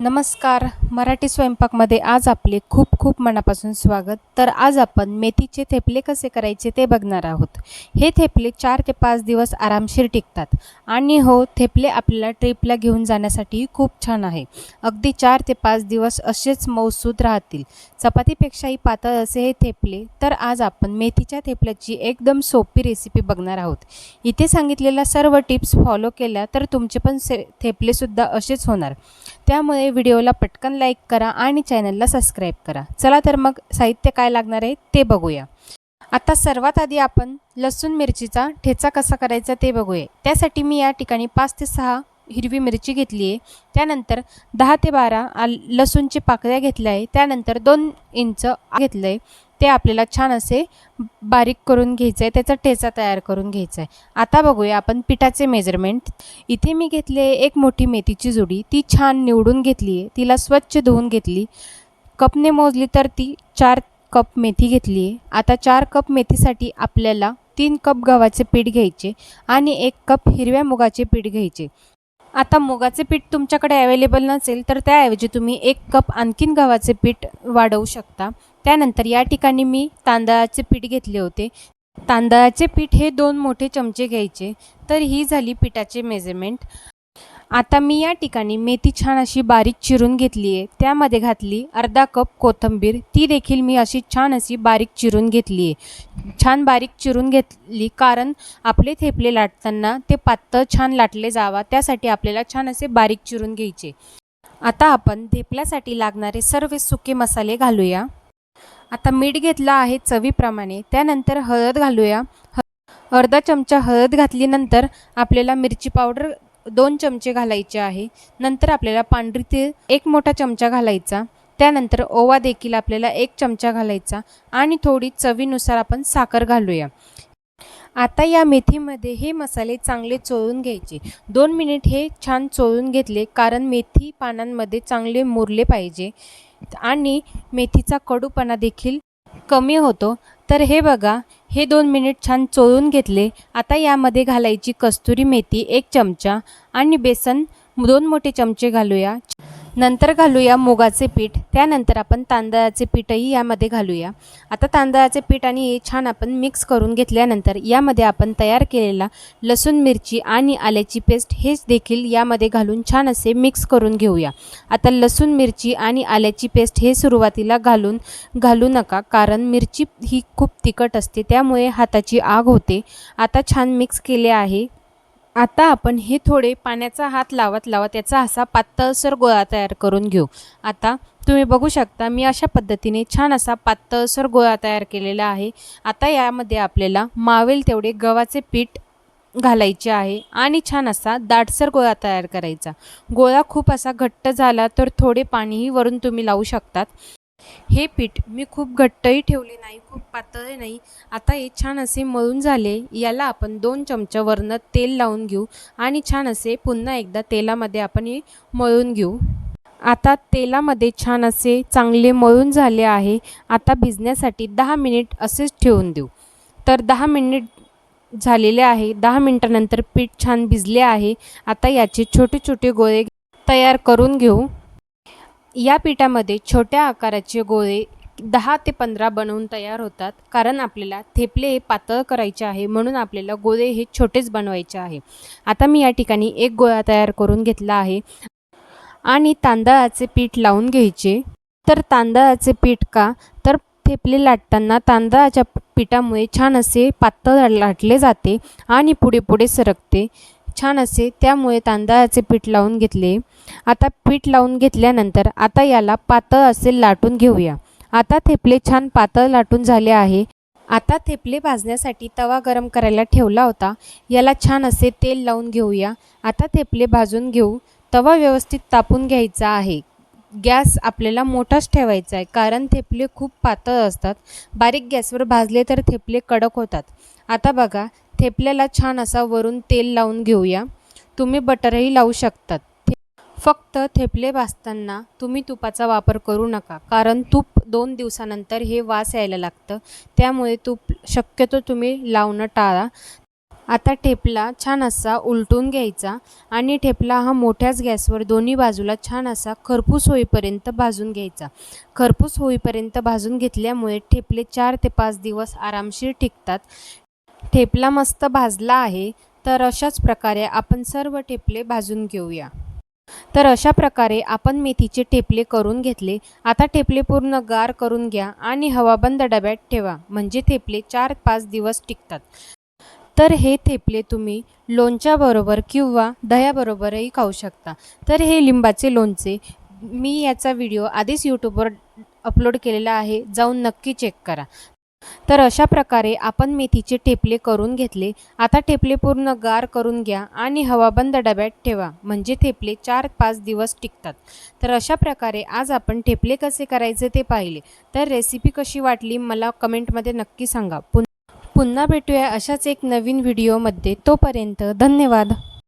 नमस्कार. मराठी स्वयंपाकमध्ये आज आपले खूप खूप मनापासून स्वागत. तर आज आपण मेथीचे थेपले कसे करायचे ते बघणार आहोत. हे थेपले चार ते पाच दिवस आरामशीर टिकतात. आणि हो थेपले आपल्याला ट्रिपला घेऊन जाण्यासाठी खूप छान आहे. अगदी चार ते पाच दिवस असेच मौसूद राहतील. चपातीपेक्षाही पातळ असे हे थेपले तर आज आपण मेथीच्या थेपल्याची एकदम सोपी रेसिपी बघणार आहोत. इथे सांगितलेल्या सर्व टिप्स फॉलो केल्या तर तुमचे पण से थेपलेसुद्धा असेच होणार. त्यामुळे व्हिडिओला पटकन लाईक करा आणि चॅनलला सबस्क्राईब करा. चला तर मग साहित्य काय लागणार आहे ते बघूया. आता सर्वात आधी आपण लसूण मिरचीचा ठेचा कसा करायचा ते बघूया. त्यासाठी मी या ठिकाणी पाच ते सहा हिरवी मिरची घेतली आहे. त्यानंतर दहा ते बारा आल लसूणची पाकळ्या घेतल्या आहे त्यानंतर दोन इंच घेतलं आहे ते आपल्याला छान असे बारीक करून घ्यायचं आहे त्याचा ठेचा तयार करून घ्यायचा आहे आता बघूया आपण पिठाचे मेजरमेंट इथे मी घेतले एक मोठी मेथीची जुडी. ती छान निवडून घेतली आहे. तिला स्वच्छ धुवून घेतली. कपने मोजली तर ती चार कप मेथी घेतली आहे. आता चार कप मेथीसाठी आपल्याला तीन कप गव्हाचे पीठ घ्यायचे आणि एक कप हिरव्या मुगाचे पीठ घ्यायचे. आता मुगाचे पीठ तुमच्याकडे अवेलेबल नसेल तर त्याऐवजी तुम्ही एक कप आणखीन गव्हाचे पीठ वाढवू शकता. त्यानंतर या ठिकाणी मी तांदळाचे पीठ घेतले होते. तांदळाचे पीठ हे दोन मोठे चमचे घ्यायचे तर ही झाली पिठाचे मेजरमेंट आता मी या ठिकाणी मेथी छान अशी बारीक चिरून घेतली आहे. त्यामध्ये घातली अर्धा कप कोथिंबीर. ती देखील मी अशी छान अशी बारीक चिरून घेतली आहे. छान बारीक चिरून घेतली कारण आपले थेपले लाटताना ते पातळ छान लाटले जावा त्यासाठी आपल्याला छान असे बारीक चिरून घ्यायचे. आता आपण थेपल्यासाठी लागणारे सर्व सुके मसाले घालूया. आता मीठ घेतलं आहे चवीप्रमाणे. त्यानंतर हळद घालूया. ह अर्धा चमचा हळद घातलीनंतर आपल्याला मिरची पावडर दोन चमचे घालायचे आहे. नंतर आपल्याला पांढरी तीळ एक मोठा चमचा घालायचा. त्यानंतर ओवा देखील आपल्याला एक चमचा घालायचा आणि थोडी चवीनुसार आपण साखर घालूया. आता या मेथीमध्ये हे मसाले चांगले चोळून घ्यायचे. दोन मिनिट हे छान चोळून घेतले कारण मेथी पानांमध्ये चांगले मुरले पाहिजे आणि मेथीचा कडूपणा देखील कमी होतो. तर हे बघा हे दोन मिनिट छान चोळून घेतले. आता यामध्ये घालायची कस्तुरी मेथी एक चमचा आणि बेसन दोन मोठे चमचे घालूया. नंतर घालूया मुगाचे पीठ. त्यानंतर आपण तांदळाचे पीठही यामध्ये घालूया. आता तांदळाचे पीठ आणि हे छान आपण मिक्स करून घेतल्यानंतर यामध्ये आपण तयार केलेला लसूण मिरची आणि आल्याची पेस्ट हेच देखील यामध्ये घालून छान असे मिक्स करून घेऊया. आता लसूण मिरची आणि आल्याची पेस्ट हे सुरुवातीला घालून घालू नका कारण मिरची ही खूप तिखट असते त्यामुळे हाताची आग होते. आता छान मिक्स केले आहे. आता आपण हे थोडे पाण्याचा हात लावत लावत याचा असा पातळसर गोळा तयार करून घेऊ. आता तुम्ही बघू शकता मी अशा पद्धतीने छान असा पातळसर गोळा तयार केलेला आहे. आता यामध्ये आपल्याला मावेल तेवढे गव्हाचे पीठ घालायचे आहे आणि छान असा दाटसर गोळा तयार करायचा. गोळा खूप असा घट्ट झाला तर थोडे पाणीही वरून तुम्ही लावू शकतात. हे पीठ मी खूप घट्टही ठेवले नाही खूप पातळही नाही. आता हे छान असे मळून झाले याला आपण दोन चमचा वरनं तेल लावून घेऊ आणि छान असे पुन्हा एकदा तेलामध्ये आपण हे मळून घेऊ. आता तेलामध्ये छान असे चांगले मळून झाले आहे. आता भिजण्यासाठी दहा मिनिट असेच ठेवून देऊ. तर दहा मिनिट झालेले आहे. दहा मिनटानंतर पीठ छान भिजले आहे. आता याचे छोटे छोटे गोळे तयार करून घेऊ. या पिठामध्ये छोट्या आकाराचे गोळे दहा ते पंधरा बनवून तयार होतात कारण आपल्याला थेपले हे पातळ करायचे आहे म्हणून आपल्याला गोळे हे छोटेच बनवायचे आहे. आता मी या ठिकाणी एक गोळा तयार करून घेतला आहे. आणि तांदळाचे पीठ लावून घ्यायचे. तर तांदळाचे पीठ का? तर थेपले लाटताना तांदळाच्या पिठामुळे छान असे पातळ लाटले जाते आणि पुढे पुढे सरकते. छान असे त्यामुळे तांदळाचे पीठ लावून घेतले. आता पीठ लावून घेतल्यानंतर आता याला पातळ असे लाटून घेऊया. आता थेपले छान पातळ लाटून झाले आहे. आता थेपले भाजण्यासाठी तवा गरम करायला ठेवला होता. याला छान असे तेल लावून घेऊया. आता थेपले भाजून घेऊ. तवा व्यवस्थित तापून घ्यायचा आहे. गॅस आपल्याला मोठाच ठेवायचा आहे कारण थेपले खूप पातळ असतात. बारीक गॅसवर भाजले तर थेपले कडक होतात. आता बघा थेपल्याला छान असा वरून तेल लावून घेऊया. तुम्ही बटरही लावू शकतात. फक्त थेपले भाजताना तुम्ही तुपाचा वापर करू नका कारण तूप दोन दिवसानंतर हे वास यायला लागतं. त्यामुळे तूप शक्यतो तुम्ही लावणं टाळा. आता ठेपला छान असा उलटून घ्यायचा आणि ठेपला हा मोठ्याच गॅसवर दोन्ही बाजूला छान असा खरपूस होईपर्यंत भाजून घ्यायचा. खरपूस होईपर्यंत भाजून घेतल्यामुळे ठेपले चार ते पाच दिवस आरामशीर टिकतात. ठेपला मस्त भाजला आहे तर अशाच प्रकारे आपण सर्व ठेपले भाजून घेऊया. तर अशा प्रकारे आपण मेथीचे ठेपले करून घेतले. आता ठेपले पूर्ण गार करून घ्या आणि हवाबंद डब्यात ठेवा म्हणजे ठेपले चार पाच दिवस टिकतात. तर हे थेपले तुम्ही लोणच्याबरोबर किंवा दह्याबरोबरही खाऊ शकता. तर हे लिंबाचे लोणचे मी याचा व्हिडिओ आधीच यूट्यूबवर अपलोड केलेला आहे जाऊन नक्की चेक करा. तर अशा प्रकारे आपण मेथीचे ठेपले करून घेतले. आता ठेपले पूर्ण गार करून घ्या आणि हवाबंद डब्यात ठेवा म्हणजे ठेपले चार पाच दिवस टिकतात. तर अशा प्रकारे आज आपण ठेपले कसे करायचे ते पाहिले. तर रेसिपी कशी वाटली मला कमेंटमध्ये नक्की सांगा. पुन पुन्हा भेटूया अशाच एक नवीन व्हिडिओमध्ये तोपर्यंत धन्यवाद.